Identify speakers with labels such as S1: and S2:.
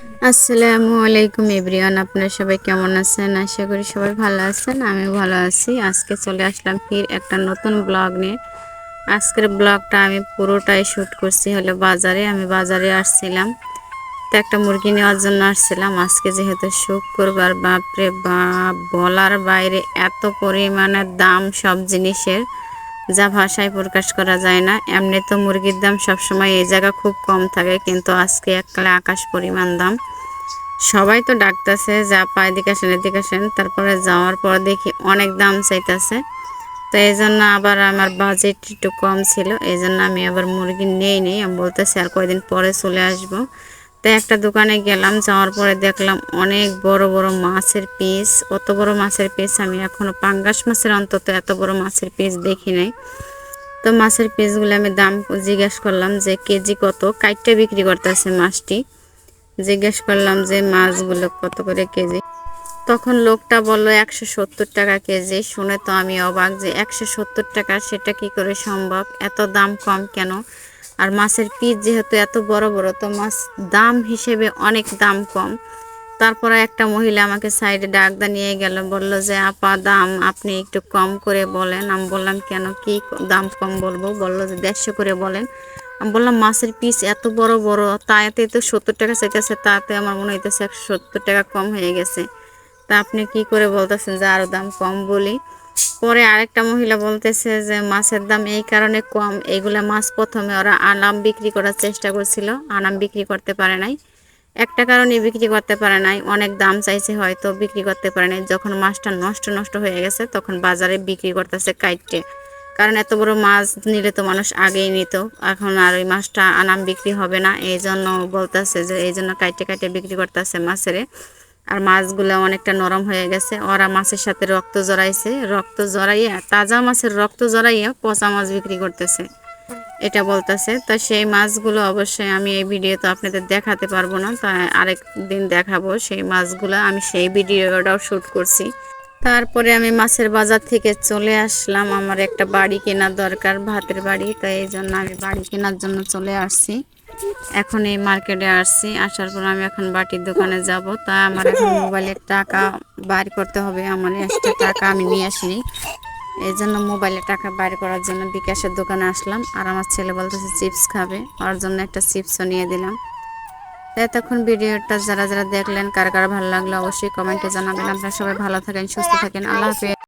S1: আসসালামু আলাইকুম এভরিওয়ান, আপনারা সবাই কেমন আছেন? আশা করি সবাই ভালো আছেন আমি ভালো আছি। আজকে চলে আসলাম ফির একটা নতুন ব্লগ নিয়ে। আজকের ব্লগটা আমি পুরোটাই শ্যুট করছি হলো বাজারে। আমি বাজারে আসছিলাম, তো একটা মুরগি নেওয়ার জন্য আসছিলাম। আজকে যেহেতু শুক্রবার, বাপরে বাপ, বলার বাইরে এত পরিমাণে দাম সব জিনিসের। যা ভাষায় প্রকাশ করা যায় না, এমনি তো মুরগির দাম সবসময় এই জায়গা খুব কম থাকে, কিন্তু আজকে এককালে আকাশ পরিমাণ দাম। সবাই তো ডাকতেছে, যা পায় দিকে আসেন, এদিকে আসেন, তারপরে যাওয়ার পর দেখি অনেক দাম চাইতেছে। তো এই জন্য আবার আমার বাজেট একটু কম ছিল, এই জন্য আমি আবার মুরগি নেই নেই, আমি বলতেছি আর কয়দিন পরে চলে আসব। তো একটা দোকানে গেলাম, যাওয়ার পরে দেখলাম অনেক বড় বড় মাছের পিস। অত বড় মাছের পিস আমি এখনও পাঙ্গাস মাছের অন্তত এত বড় মাছের পিস দেখি নাই। তো মাছের পিসগুলো আমি দাম জিজ্ঞেস করলাম যে কেজি কত? কাইটটা বিক্রি করতেছে মাছটি। জিজ্ঞেস করলাম যে মাছগুলো কত করে কেজি? তখন লোকটা বলল, একশো সত্তর টাকা কেজি। শুনে তো আমি অবাক যে একশো সত্তর টাকা, সেটা কি করে সম্ভব? এত দাম কম কেন? আর মাছের পিস যেহেতু এত বড় বড়, তো মাছ দাম হিসেবে অনেক দাম কম। তারপরে একটা মহিলা আমাকে সাইডে ডাকদা নিয়ে গেল, বলল যে, আপা, দাম আপনি একটু কম করে বলেন। আমি বললাম, কেন? কি দাম কম বলব? বলল যে, দেড়শো করে বলেন। আমি বললাম, মাছের পিস এত বড় বড়, তাতে তো সত্তর টাকা চাইতেছে তাতে আমার মনে হইতেছে একশো সত্তর টাকা কম হয়ে গেছে। তা আপনি কি করে বলতেছেন যে আরও দাম কম বলি? পরে আরেকটা মহিলা বলতেছে যে মাছের দাম এই কারণে কম এইগুলা মাছ প্রথমে ওরা আনাম বিক্রি করার চেষ্টা করছিল, আনাম বিক্রি করতে পারে নাই। একটা কারণে বিক্রি করতে পারে নাই, অনেক দাম চাইছে হয়তো বিক্রি করতে পারে নাই। যখন মাছটা নষ্ট নষ্ট হয়ে গেছে, তখন বাজারে বিক্রি করতেছে কাইটে। কারণ এত বড় মাছ নিলে তো মানুষ আগেই নিত, এখন আর ওই মাছটা আনাম বিক্রি হবে না। এই জন্য বলতেছে যে এই জন্য কাইটে কাইটে বিক্রি করতেছে মাছের। আর মাছগুলো অনেকটা নরম হয়ে গেছে। ওরা মাছের সাথে রক্ত জড়াইছে। রক্ত জড়াইয়া, তাজা মাছের রক্ত জড়াইয়া পচা মাছ বিক্রি করতেছে। এটা বলতেছে, তো সেই মাছগুলো অবশ্যই আমি এই ভিডিওতে আপনাদের দেখাতে পারব না। তা আরেক দিন দেখাবো সেই মাছগুলো। আমি সেই ভিডিওটাও শ্যুট করছি। তারপরে আমি মাছের বাজার থেকে চলে আসলাম। আমার একটা বাড়ি কেনার দরকার, ভাতের বাড়ি। তাই এই জন্য আমি বাড়ি কেনার জন্য চলে আসছি। এখন এই মার্কেটে আসছি, আসার পর আমি এখন বাটির দোকানে যাব। তা আমার এখন মোবাইলের টাকা বার করতে হবে, আমার এক্সট্রা টাকা আমি নিয়ে আসিনি। এই জন্য মোবাইলে টাকা বাইর করার জন্য বিকাশের দোকানে আসলাম, আর আমার ছেলে বলতেছে চিপস খাবে, ওর জন্য একটা চিপসও নিয়ে দিলাম। এতক্ষণ ভিডিওটা যারা যারা দেখলেন, কার কার ভালো লাগল অবশ্যই কমেন্টে জানাবেন। আপনারা সবাই ভালো থাকেন, সুস্থ থাকেন। আল্লাহ হাফিজ।